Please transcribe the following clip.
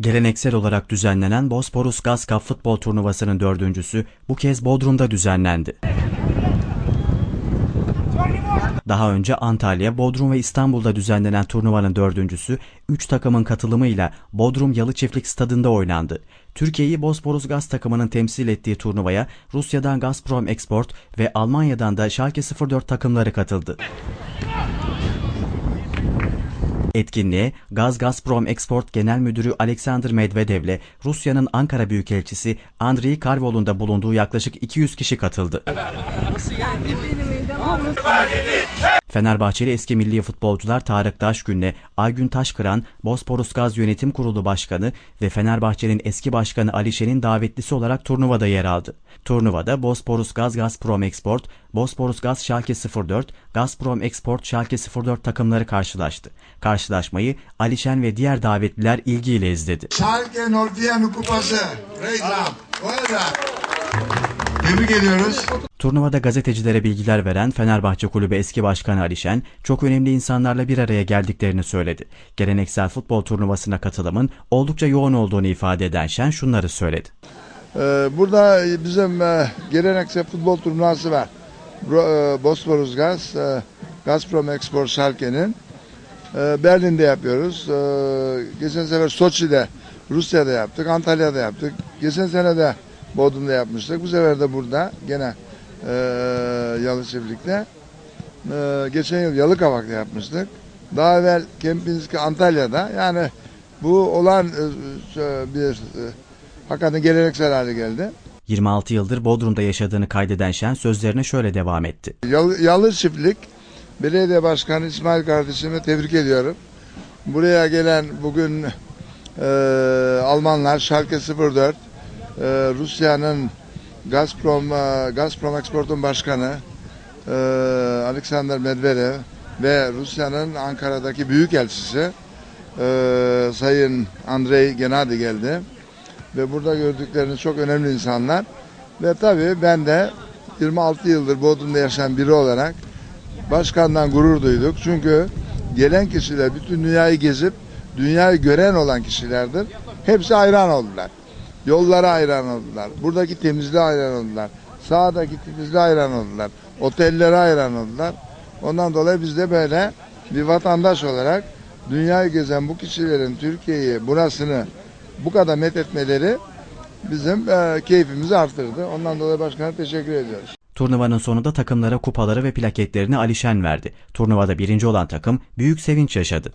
Geleneksel olarak düzenlenen Bosporus Gaz Cup futbol turnuvasının dördüncüsü bu kez Bodrum'da düzenlendi. Daha önce Antalya, Bodrum ve İstanbul'da düzenlenen turnuvanın dördüncüsü 3 takımın katılımıyla Bodrum Yalı Çiftlik Stadında oynandı. Türkiye'yi Bosporus Gaz takımının temsil ettiği turnuvaya Rusya'dan Gazprom Export ve Almanya'dan da Schalke 04 takımları katıldı. Etkinliğe Gaz Gazprom Export Genel Müdürü Alexander Medvedev ile Rusya'nın Ankara Büyükelçisi Andrei Karvol'un da bulunduğu yaklaşık 200 kişi katıldı. Fenerbahçeli eski milli futbolcular Tarık Taşgün'le Aygün Taşkıran, Bosporus Gaz Yönetim Kurulu Başkanı ve Fenerbahçe'nin eski başkanı Ali Şen'in davetlisi olarak turnuvada yer aldı. Turnuvada Bosporus Gaz Gazprom Export, Bosporus Gaz Schalke 04, Gazprom Export Schalke 04 takımları karşılaştı. Karşılaşmayı Ali Şen ve diğer davetliler ilgiyle izledi. Schalke 04'ün kupası. Reklam. Öyle. Tebrik ediyoruz. Turnuvada gazetecilere bilgiler veren Fenerbahçe Kulübü eski başkanı Ali Şen, çok önemli insanlarla bir araya geldiklerini söyledi. Geleneksel futbol turnuvasına katılımın oldukça yoğun olduğunu ifade eden Şen şunları söyledi. Ee, Burada bizim e, geleneksel futbol turnuvası var. E, Bosporus Gaz, e, Gazprom Export Schalke'nin. E, Berlin'de yapıyoruz. Geçen sefer Soçi'de, Rusya'da yaptık, Antalya'da yaptık. Geçen sene de Bodrum'da yapmıştık. Bu sefer de burada gene e, Yalı Çiftlik'te. E, Geçen yıl Yalıkavak'ta yapmıştık. Daha evvel Kempinski Antalya'da. Yani bu olan e, e, bir e, hakikaten geleneksel hale geldi. 26 yıldır Bodrum'da yaşadığını kaydeden Şen sözlerine şöyle devam etti. Yalı, Yalı Çiftlik Belediye Başkanı İsmail kardeşimi tebrik ediyorum. Buraya gelen bugün e, Almanlar Schalke 04, e, Rusya'nın Gazprom e, Gazprom Export'un başkanı e, Alexander Medvedev ve Rusya'nın Ankara'daki büyükelçisi e, Sayın Andrei Genadi geldi. Ve burada gördükleriniz çok önemli insanlar. Ve tabii ben de 26 yıldır Bodrum'da yaşayan biri olarak başkandan gurur duyduk. Çünkü gelen kişiler bütün dünyayı gezip dünyayı gören olan kişilerdir. Hepsi hayran oldular. Yollara hayran oldular. Buradaki temizliğe hayran oldular. Sahadaki temizliğe hayran oldular. Otellere hayran oldular. Ondan dolayı biz de böyle bir vatandaş olarak dünyayı gezen bu kişilerin Türkiye'yi, burasını bu kadar methetmeleri bizim e, keyfimizi artırdı. Ondan dolayı başkana teşekkür ediyoruz. Turnuvanın sonunda takımlara kupaları ve plaketlerini Ali Şen verdi. Turnuvada birinci olan takım büyük sevinç yaşadı.